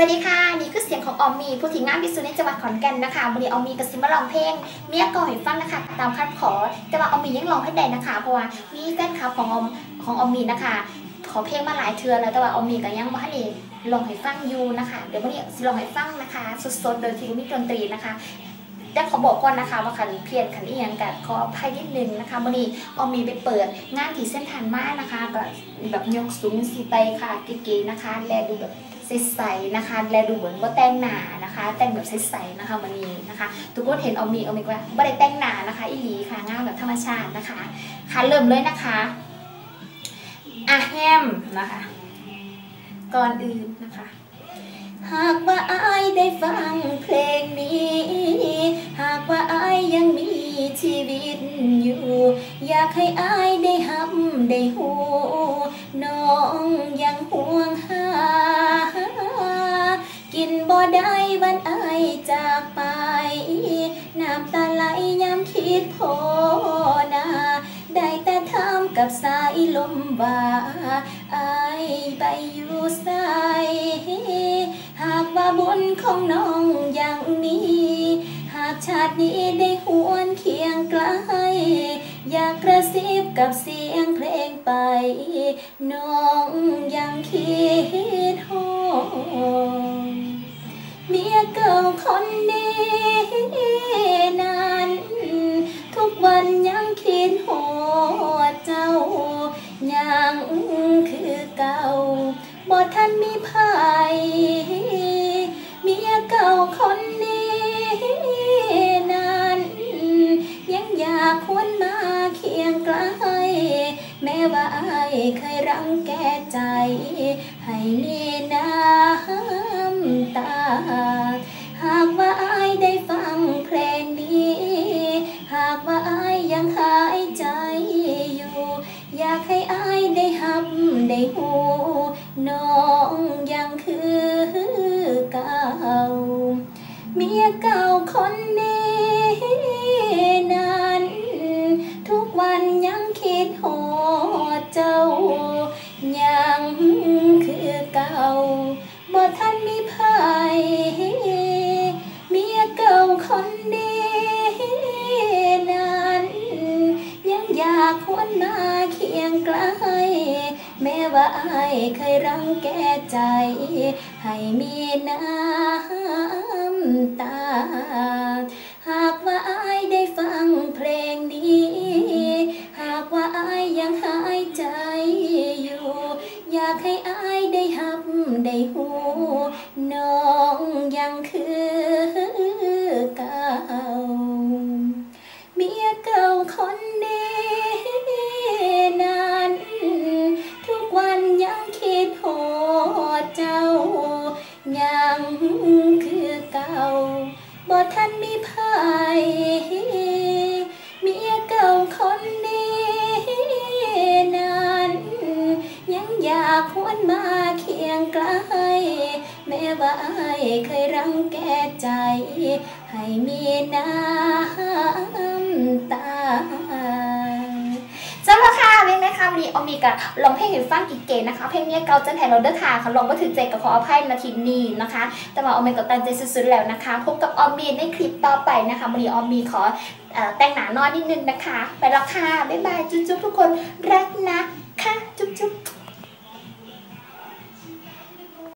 สวัสดีค่ะ นี่คือเสียงของออมมีผู้ถิ่งานที่สุดในจังหวัดขอนแก่นนะคะวันนี้ออมมีกับซิบมาลองเพลงเมียก่อให้ฟังนะคะตามคำขอแต่ว่าออมมียังลองให้ได้นะคะ เพราะว่ามีแฟนคลับของออมของออมมีนะคะ ขอเพลงมาหลายเทือแล้วแต่ว่าออมมีก็ยังบ่ทันได้ลองให้ฟังอยู่นะคะ เดี๋ยววันนี้สิลองให้ฟังนะคะสดๆโดยที่บ่มีดนตรีนะคะ แต่ขอบอกก่อนนะคะว่าคันเพียนคันเอียงกันขออภัยนิดนึงนะคะวันนี้ออมมีไปเปิดงานที่เส้นทางมากนะคะก็แบบยกสูงสีไปค่ะเก๋ๆนะคะ แลดูแบบใสๆนะคะ แลดูเหมือนว่าแต่งหนานะคะ แต่งแบบใสๆนะคะวันนี้นะคะ ทุกคนเห็นออมมีออมมีว่าไม่ได้แต่งหนานะคะอีหลีค่ะงานแบบธรรมชาตินะคะค่ะเริ่มเลยนะคะอะแฮมนะคะ ก่อนอื่นนะคะ หากว่าอายได้ฟังเพลงนี้ หากว่าอายยังมีชีวิตอยู่ อยากให้อายได้หับได้หูน้องยังห่วงหา กินบ่ได้วันอายจากไป น้ำตาไหลยามคิดพนา ได้แต่ทำกับสายลมว่าอายไปอยู่ใส บุญของน้องยังมี หากชาตินี้ได้หวนเคียงไกล อยากกระซิบกับเสียงเพลงไป น้องยังคิดฮอเมียเก่าคนนี้นั้น ทุกวันยังคิดหอดเจ้า ยังคือเก่าบ่ทันมีภัย เก่าคนนี้นั้นยังอยากควนมาเคียงไกล แม้ว่าอายเคยรังแกใจ ให้มีน้ำตา เก่าคนนี้นั้น ทุกวันยังคิดหอดเจ้า ยังคือเก่าบ่ทันมีภัยเมียเก่าคนนี้นั้น ยังอยากควนมาเคียงไกล แม้ว่าอายเคยรังแกใจ ให้มีน้ำตา หากว่าอายได้ฟังเพลงนี้ หากว่าอายยังหายใจอยู่ อยากให้อายได้หับได้หูน้องยังคือเก่า เมียเก่าคนนี้ บ่ท่านมีภัยเมียเก่าคนนี้นั้นยังอยากควนมาเคียงไกลแม้ว่าอายเคยรังแกใจ ให้มีน้ำตาสำหรับค่ะเพลง นะคะวันนี้ออมีกับลองเพลงให้ฟังกิเกนะคะ เพลงนี้เกาจันแทนเราเดอร์ค่ะค่ะลองมาถึงใจกับขออภัยนาทีนี้นะคะ แต่ว่าออมีก็ตั้งใจสุดๆแล้วนะคะ พบกับออมีในคลิปต่อไปนะคะวันนี้ออมีขออแต่งหน้าน้อยนิดนึงนะคะ ไปแล้วค่ะบ๊ายบายจุ๊บๆทุกคนรักนะค่ะจุ๊บๆ